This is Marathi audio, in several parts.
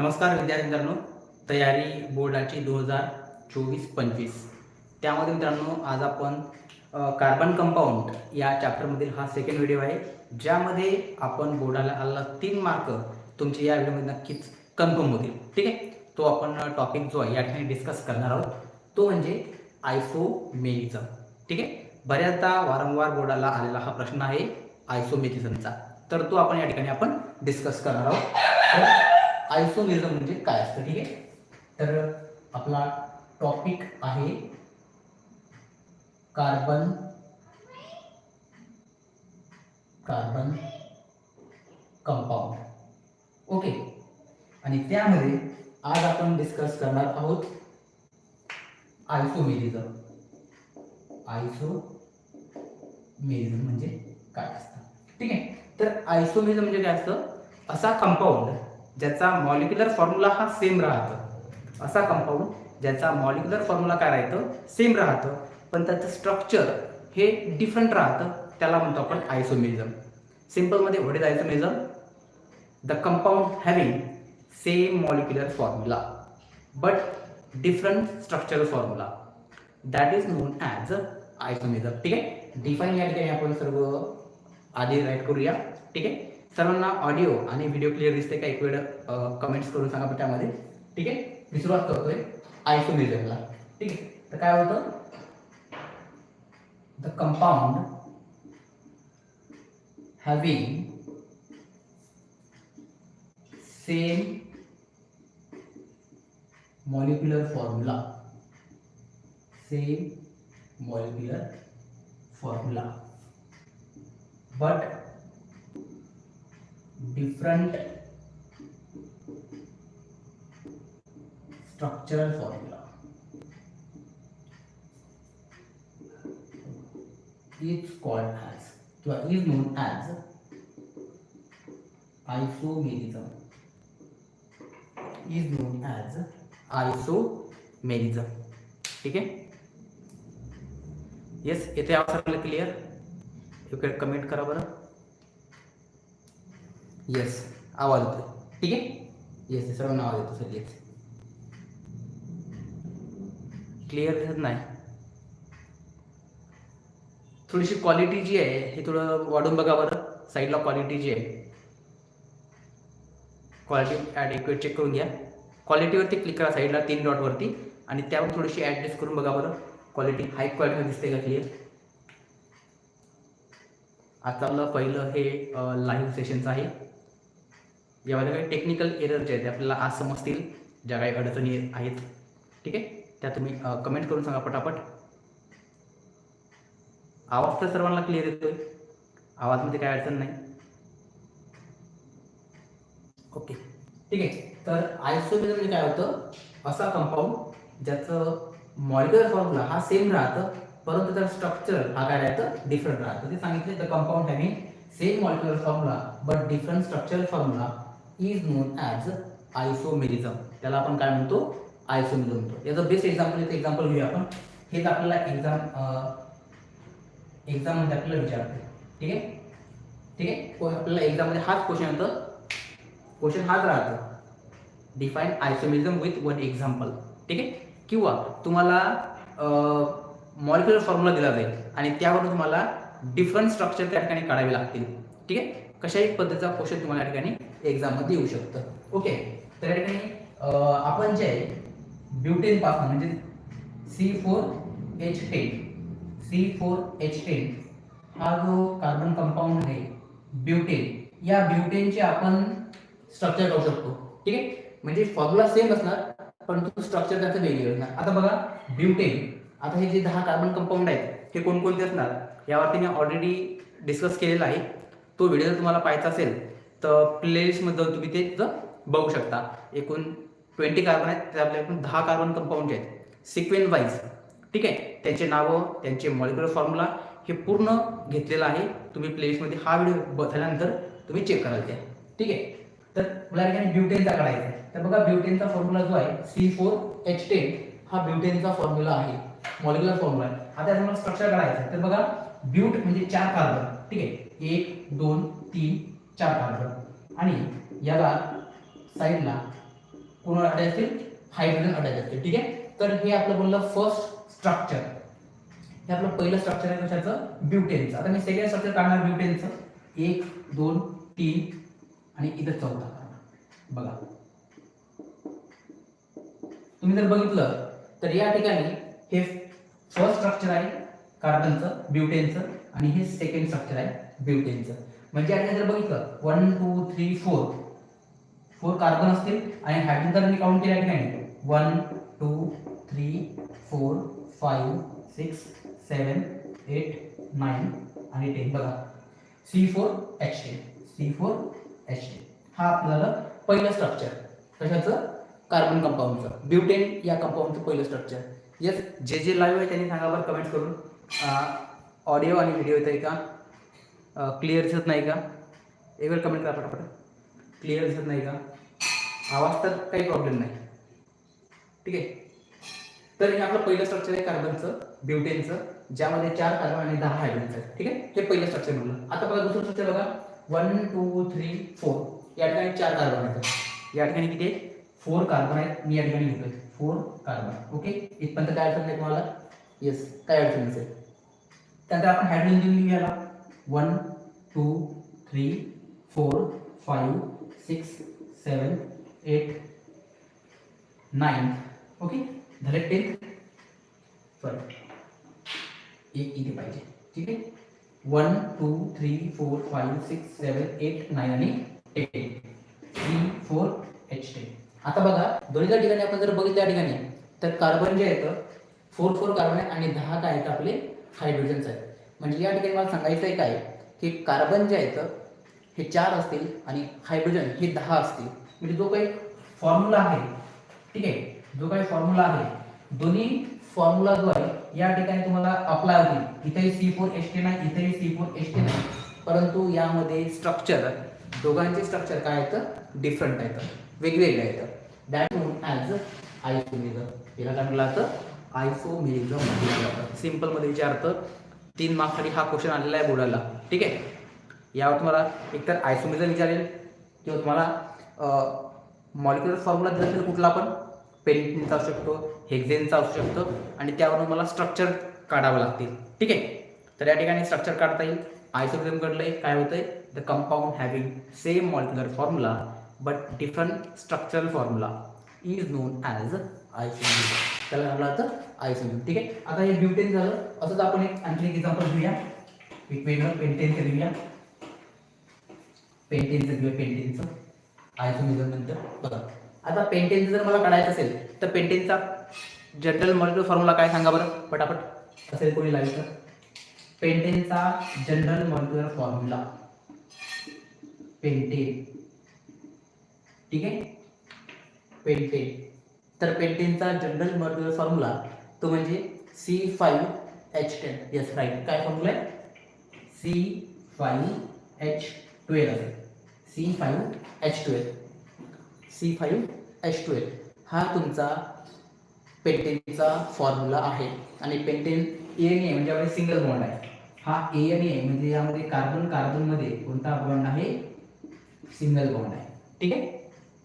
नमस्कार विद्यार्थी मित्रांनो तयारी बोर्डाची दोन हजार चोवीस पंचवीस. त्यामध्ये मित्रांनो आज आपण कार्बन कंपाऊंड या चॅप्टरमधील हा सेकंड व्हिडिओ आहे ज्यामध्ये आपण बोर्डाला आलेला तीन मार्क तुमचे या व्हिडिओमध्ये नक्कीच कन्फर्म होतील. ठीक आहे? तो आपण टॉपिक जो आहे या ठिकाणी डिस्कस करणार आहोत. तो म्हणजे आयसोमेलिझम ठीक आहे? बऱ्याचदा वारंवार बोर्डाला आलेला हा प्रश्न आहे आयसोमेरिझमचा तर तो आपण या ठिकाणी आपण डिस्कस करणार आहोत. तर आयसोमेरिझम म्हणजे काय असतं? ठीक आहे? तर आपला टॉपिक आहे कार्बन कार्बन कंपाऊंड ओके आणि त्यामध्ये आज आपण डिस्कस करणार आहोत आयसोमेरिझम आयसोमेरिझम म्हणजे काय असतं? ठीक आहे? तर आयसोमेरिझम म्हणजे काय असतं? असा कंपाऊंड ज्याचा मॉलिक्युलर फॉर्म्युला हा सेम राहतं. असा कंपाऊंड ज्याचा मॉलिक्युलर फॉर्म्युला काय राहतं? सेम राहतं. पण त्याचं स्ट्रक्चर हे डिफरंट राहतं. त्याला म्हणतो आपण isomerism सिम्पलमध्ये what is isomerism the compound having same molecular formula but different structural formula that is known as isomerism ठीक आहे? डिफाईन या ठिकाणी आपण सर्व आधी राईट करूया. ठीक आहे? सर्वांना ऑडिओ आणि व्हिडिओ क्लिअर दिसते का एक वेळ कमेंट्स करून सांगा त्यामध्ये. ठीक आहे? मी सुरुवात करतोय आयसोमेरिझमला ठीक आहे? तर काय होतं? The compound having same molecular formula same molecular formula but different structural formula is called as किंवा is known as isomerism is known as isomerism ठीक आहे येस येथे आवाज क्लिअर इकडे कमेंट करा बरं येस आवाज येतो ठीक आहे? येस सर्वांना आवाज येतो सर. येस क्लिअर दिसत नाही. थोडीशी क्वालिटी जी आहे हे थोडं वाढून बघा बरं. साईडला क्वालिटी जी आहे. क्वालिटी ॲड चेक करून घ्या. क्वालिटीवरती क्लिक करा साईडला तीन डॉटवरती आणि त्यावर थोडीशी ॲडजस्ट करून बघा बरं. क्वालिटी हाय क्वालिटी दिसते का क्लिअर आता आपलं पहिलं हे लाईव्ह सेशनचं आहे. यामध्ये काही टेक्निकल एरर जे आहेत ते आपल्याला आज समजतील ज्या काही अडचणी आहेत ठीक आहे? त्या तुम्ही कमेंट करून सांगा पटापट. आवाज तर सर्वांना क्लिअर येतोय. आवाजमध्ये काय अडचण नाही. ओके ठीक आहे. तर आयसोमेरिझम म्हणजे काय होतं? असा कंपाऊंड ज्याचं मॉलिक्युलर फॉर्म्युला हा सेम राहतं परंतु त्याचं स्ट्रक्चर हा काय राहतं? डिफरंट राहतं. ते सांगितले तर compound having same molecular formula but different structural formula is known as isomerism त्याला आपण काय म्हणतो? आयसोमेरिझम म्हणतो. याचं बेस्ट एक्झाम्पल याचं एक्झाम्पल घेऊया आपण. हेच आपल्याला एक्झाम एक्झाममध्ये आपल्याला विचारते. ठीक आहे? ठीक आहे? हो, आपल्याला एक्झाममध्ये हाच क्वेश्चन होतं क्वेश्चन हाच राहतो. Define isomerism with one example ठीक आहे? किंवा तुम्हाला मॉलिक्युलर फॉर्म्युला दिला जाईल. आणि त्यावरून तुम्हाला डिफरंट स्ट्रक्चर त्या ठिकाणी काढावे लागतील. ठीक आहे? कशाही पद्धतीचा क्वेश्चन तुम्हाला या ठिकाणी एक्झाममध्ये येऊ शकतं. ओके तर या ठिकाणी आपण जे आहे ब्युटेन पासून म्हणजे C four H ten C four H ten हा जो कार्बन कंपाऊंड आहे ब्युटेन या ब्युटेनचे आपण स्ट्रक्चर काढू शकतो. ठीक आहे? म्हणजे फॉर्म्युला सेम असणार परंतु स्ट्रक्चर त्याचं वेगळं असणार. आता बघा ब्युटेन आता हे जे दहा कार्बन कंपाऊंड आहेत हे कोणकोणते असणार? यावरती मी ऑलरेडी डिस्कस केलेला आहे. तो व्हिडिओ जर तुम्हाला पाहायचा असेल तर प्लेलिस्टमध्ये जाऊन तुम्ही ते बघू शकता. एकूण ट्वेंटी कार्बन आहेत ते आपल्या एकूण दहा कार्बन कंपाऊंड आहेत. सिक्वेन्स वाईज ठीक आहे? त्यांचे नावं त्यांचे मॉलिक्युलर फॉर्म्युला हे पूर्ण घेतलेलं आहे. तुम्ही प्लेलिस्टमध्ये हा व्हिडिओ बघल्यानंतर तुम्ही चेक कराल ते. ठीक आहे? तर मला ठिकाणी ब्युटेनचा काढायचा आहे. तर बघा ब्युटेनचा फॉर्म्युला जो आहे सी फोर एच टेन हा ब्युटेनचा फॉर्म्युला आहे. मॉलिक्युलर फॉर्म्युला आहे. आता मला स्ट्रक्चर काढायचा आहे. तर बघा ब्यूट म्हणजे चार कार्बन ठीक आहे? एक दोन तीन चार कार्बन आणि याला साईडला कोणाला अटॅच असतील हायड्रोजन अटॅच असतील ठीक आहे? तर हे आपलं बोललं फर्स्ट स्ट्रक्चर हे आपलं पहिलं स्ट्रक्चर आहे कशाचं? ब्युटेनचं. आता मी सेकंड स्ट्रक्चर काढणार ब्युटेनचं. एक दोन तीन आणि इथं चौथा बघा. तुम्ही जर बघितलं तर या ठिकाणी हे फर्स्ट स्ट्रक्चर आहे कार्बनचं ब्युटेनचं. आणि हे सेकंड स्ट्रक्चर आहे ब्युटेनचं. म्हणजे आता जर बघितलं one two three four four carbon असतील आणि हायड्रोजन जर मी काउंट केला की नाही? One two three four five six seven eight nine आणि टेन बघा. C four H ten C four H ten हा आपल्याला पहिलं स्ट्रक्चर कशाचं? कार्बन कंपाऊंडचं ब्युटेन या कंपाऊंडचं पहिलं स्ट्रक्चर येस जे जे लाईव्ह आहे त्यांनी सांगा बरं कमेंट करून. ऑडिओ आणि व्हिडिओ येत आहे का क्लिअर दिसत नाही का? एक वेळ कमेंट करा फटाफट क्लिअर दिसत नाही का? आवाज तर काही प्रॉब्लेम नाही. ठीक आहे? तर हे आपलं पहिलं स्ट्रक्चर आहे कार्बनचं ब्युटेनचं ज्यामध्ये चार कार्बन आणि दहा हायड्रोजन आहेत. ठीक आहे? हे पहिलं स्ट्रक्चर म्हणलं. आता बघा दुसरं स्ट्रक्चर बघा. वन टू थ्री फोर या ठिकाणी चार कार्बन आहेत. या ठिकाणी किती फोर कार्बन आहेत. मी या ठिकाणी घेतोय. फोर कार्बन ओके इथपर्यंत काय अडचण नाही तुम्हाला? येस काय अडचण नसेल. त्यानंतर आपण हायड्रोजन देऊन लिहूया one two three four five six seven eight nine okay झाले टेन्थ सॉरी एक e इथे पाहिजे. ठीक आहे? One two three four five six seven eight nine आणि ten three four H ten आता बघा दोन्हीच्या ठिकाणी आपण जर बघितल्या ठिकाणी तर कार्बन जे येतं फोर फोर कार्बन आहे आणि दहा काय आहेत आपले? हायड्रोजन्स आहेत म्हणजे या ठिकाणी मला सांगायचं आहे काय की कार्बन जे आहेत हे चार असतील आणि हायड्रोजन हे दहा असतील. म्हणजे जो काही फॉर्म्युला आहे ठीक आहे? जो काही फॉर्म्युला आहे दोन्ही फॉर्म्युला जो आहे या ठिकाणी तुम्हाला अप्लाय होईल इथेही सी फोर एस टी नाही इथेही सी फोर एस टी नाही. परंतु यामध्ये स्ट्रक्चर दोघांचे स्ट्रक्चर काय आहेत? डिफरंट आहेत. वेगवेगळे आहेत. दॅट नोन ॲज आयसोमिझम याला काय म्हटलं जातं? आयसोमेरिझम म्हटलं जातं सिम्पलमध्ये विचारतं तीन मार्क्ससाठी हा क्वेश्चन आलेला आहे बोर्डाला. ठीक आहे? यावर तुम्हाला एकतर आयसोमेरिझम विचारेल किंवा तुम्हाला मॉलिक्युलर फॉर्म्युला दिला असेल कुठला पण? पेंटिनचा असू शकतो हेक्झेनचा असू शकतो. आणि त्यावरून मला स्ट्रक्चर काढावं लागतील. ठीक आहे? तर या ठिकाणी स्ट्रक्चर काढता येईल. आयसोमिझम आहे काय होतं आहे the compound having same molecular formula but different structural formula is known as isomerism त्याला म्हटलं जातं आयसोमिझम ठीक आहे? आता हे ब्युटेन झालं. असंच आपण एक आणखी एक एक्झाम्पल घेऊया. वेगळं पेंटेनचं घेऊया. पेंटेनचं घेऊया पेंटेनचं आयसोमिझम नंतर बघा. आता पेंटेनचं जर मला काढायचं असेल तर पेंटेनचा जनरल मॉलिक्युलर फॉर्म्युला काय सांगा बरं? पटापट. असेल कोणी लागेल तर पेंटेनचा जनरल मॉलिक्युलर फॉर्म्युला पेंटेन ठीक आहे? पेंटेन तर पेंटेनचा जनरल मॉलिक्युलर फॉर्म्युला तो म्हणजे C five H ten yes right काय फॉर्म्युला आहे? सी फाईव्ह एच ट्वेल्व आहे. C five H twelve C five H twelve हा तुमचा पेंटेनचा फॉर्म्युला आहे. आणि पेंटेन ए एन ए म्हणजे आपले सिंगल बॉन्ड आहे. हा ए एन ए म्हणजे यामध्ये कार्बन कार्बनमध्ये कोणता बॉन्ड आहे? सिंगल बॉन्ड आहे. ठीक आहे?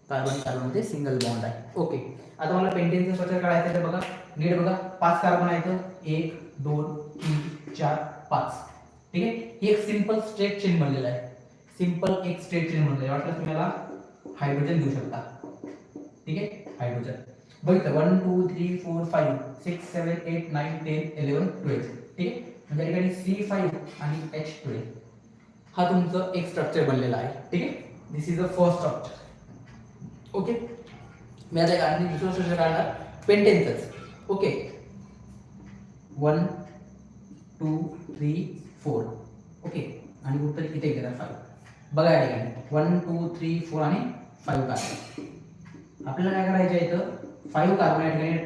कार्बन कार्बनमध्ये सिंगल बॉन्ड आहे. ओके आता मला पेंटेनचं स्ट्रक्चर काढायचं तर बघा. नीट बघा. पाच कार्बन आहेत हो. एक दोन तीन चार पाच. ठीक आहे? ही एक सिंपल स्ट्रेट चेन बनलेला आहे. सिंपल एक स्ट्रेट चेन बनलेलं आहे. वाटलं तुम्हाला हायड्रोजन देऊ शकता. ठीक आहे? हायड्रोजन बघितलं? One two three four five six seven eight nine ten eleven twelve ठीक आहे? म्हणजे या ठिकाणी सी फाईव्ह आणि एच ट्वेल्व हा तुमचं एक स्ट्रक्चर बनलेला आहे. ठीक आहे? This is a first structure okay मी आता आणि दुसरं स्ट्रक्चर काढणार पेंटेनचंच okay one two three four okay आणि उत्तर किती घेतात फाईव्ह बघा या ठिकाणी. वन टू थ्री फोर आणि फाईव्ह कार्बन आपल्याला काय करायचं आहे इथं? फाईव्ह कार्बन या ठिकाणी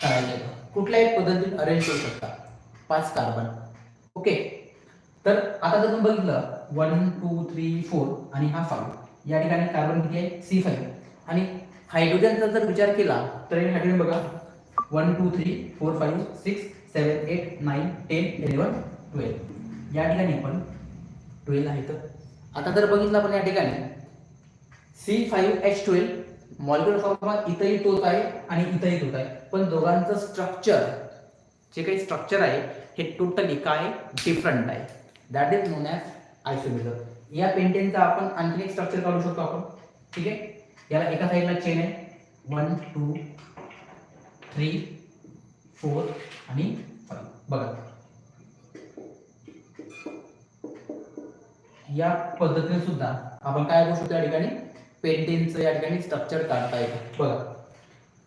करायचं आहे. कुठल्याही पद्धतीने अरेंज करू शकता. पाच कार्बन ओके तर आता जर तुम्ही बघितलं वन टू थ्री फोर आणि हा फाईव्ह या ठिकाणी कार्बन किती आहे? सी फाईव्ह आणि हायड्रोजनचा जर विचार केला तर हे हायड्रोजन बघा. One two three four five six seven eight nine ten eleven twelve या ठिकाणी पण ट्वेल्व आहे तर. आता जर बघितलं आपण या ठिकाणी C five H twelve molecular form इथंही तोच आहे आणि इथंही तोच आहे. पण दोघांचं स्ट्रक्चर जे काही स्ट्रक्चर आहे हे टोटली काय? डिफरंट आहे. That is known as isomerism या पेंटेनचा आपण आणखी एक स्ट्रक्चर काढू शकतो आपण. ठीक आहे? याला एका साईडला चेन आहे. वन टू थ्री फोर आणि फाईव्ह बघा. या पद्धतीने सुद्धा आपण काय करू शकतो या ठिकाणी? पेंटेनचं या ठिकाणी स्ट्रक्चर काढता येतं. बघा.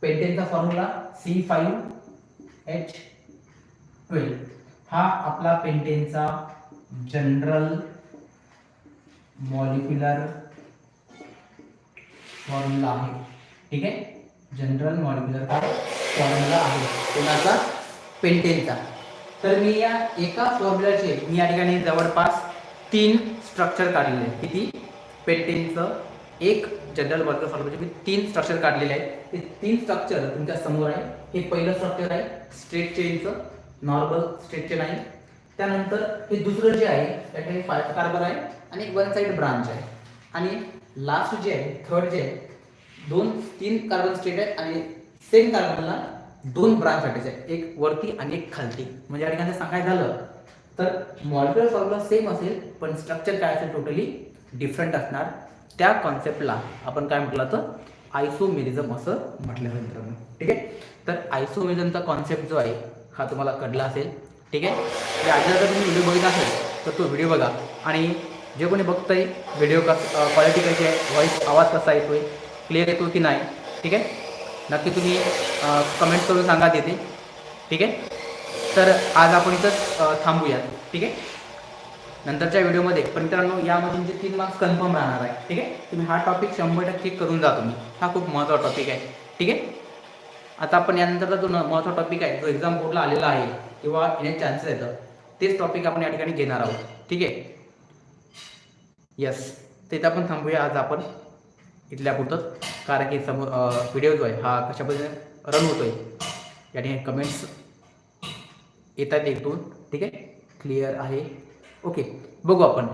पेंटेनचा formula C five H twelve हा आपला पेंटेनचा जनरल मॉलिक्युलर फॉर्म्युला आहे. ठीक आहे? जनरल मॉलिक्युलर फॉर्म्युला आहे. कोणाचा? पेंटेनचा तर मी या एका फॉर्म्युलाचे मी या ठिकाणी जवळपास तीन स्ट्रक्चर काढलेले आहेत. किती? पेंटेनचं एक जनरल वर्ग फॉर्म्युलाचे मी तीन स्ट्रक्चर काढलेले आहेत. ते तीन स्ट्रक्चर तुमच्यासमोर आहे. हे पहिलं स्ट्रक्चर आहे स्ट्रेट चेनचं नॉर्मल स्ट्रेट चेन आहे. त्यानंतर हे दुसरं जे आहे त्याकडे फाईव्ह कार्बन आहे आणि एक वन साईड ब्रांच आहे. आणि लास्ट जे आहे थर्ड जे आहे दोन तीन कार्बन स्टेट आहेत आणि सेम कार्बनला दोन ब्रांच अटॅच आहे एक वरती आणि एक खालती. म्हणजे या ठिकाणी सांगायचं झालं तर मॉलिक्युलर फॉर्म्युला सेम असेल पण स्ट्रक्चर काय असेल टोटली डिफरंट असणार. त्या कॉन्सेप्टला आपण काय म्हटलं तर आयसोमेरिझम असं म्हटलं मित्रांनो. ठीक आहे? तर आयसोमेरिझमचा कॉन्सेप्ट जो आहे हा तुम्हाला कळला असेल. ठीक आहे? आता आधी जर तुम्ही व्हिडिओ बघितला असेल तर तो व्हिडिओ बघा. आणि जे कोणी बघतंय व्हिडिओ कस क्वालिटी कशी आहे व्हॉईस आवाज कसा येतो आहे क्लिअर येतो की नाही ठीक आहे? नक्की तुम्ही कमेंट करून सांगा तिथे ठीक आहे? तर आज आपण इथंच थांबूयात ठीक आहे? नंतरच्या व्हिडिओमध्ये पण मित्रांनो यामधून जे तीन मार्क्स कन्फर्म राहणार आहे ठीक आहे? तुम्ही हा टॉपिक शंभर टक्के करून जा तुम्ही. हा खूप महत्त्वाचा टॉपिक आहे ठीक आहे? आता आपण यानंतरचा जो न- महत्त्वाचा टॉपिक आहे जो एक्झाम बोर्डला आलेला आहे किंवा येण्याचे चान्सेस येतं तेच टॉपिक आपण या ठिकाणी घेणार आहोत ठीक आहे? यस तिथं आपण थांबूया आज आपण. इथल्या पुरतंच. कारण की समोर व्हिडिओ जो आहे हा कशा पद्धतीने रन होतो आहे याने कमेंट्स येतात एक दोन ठीक आहे? क्लिअर आहे. ओके बघू आपण.